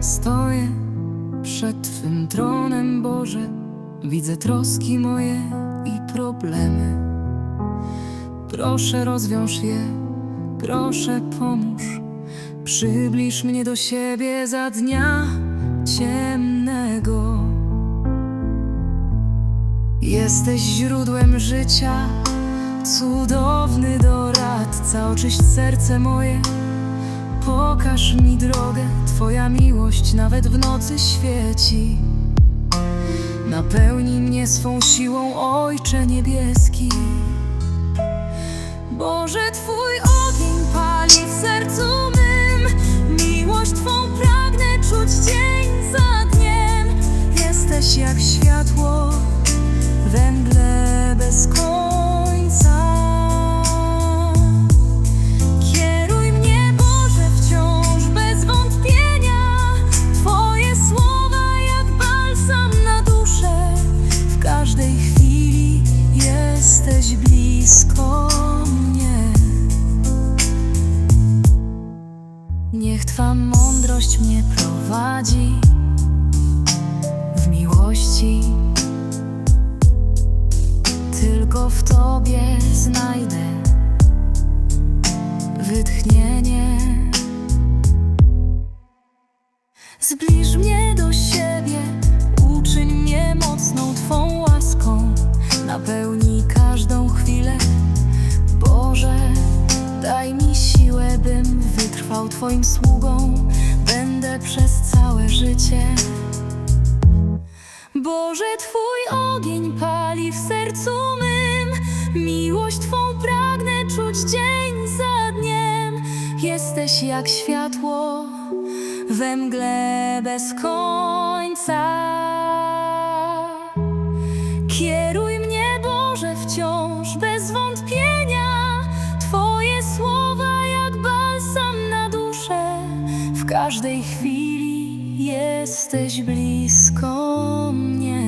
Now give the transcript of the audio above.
Stoję przed Twym tronem, Boże, widzę troski moje i problemy. Proszę, rozwiąż je, proszę, pomóż. Przybliż mnie do siebie za dnia ciemnego. Jesteś źródłem życia, cudowny doradca. Oczyść serce moje, pokaż mi drogę. Twoja miłość nawet w nocy świeci. Napełnij mnie swą siłą, Ojcze niebieski. Boże, Twój jesteś blisko mnie. Niech Twa mądrość mnie prowadzi w miłości. Tylko w Tobie znajdę Twoim sługą. Będę przez całe życie. Boże, Twój ogień pali w sercu mym. Miłość Twą pragnę czuć dzień za dniem. Jesteś jak światło we mgle bez końca. W każdej chwili jesteś blisko mnie.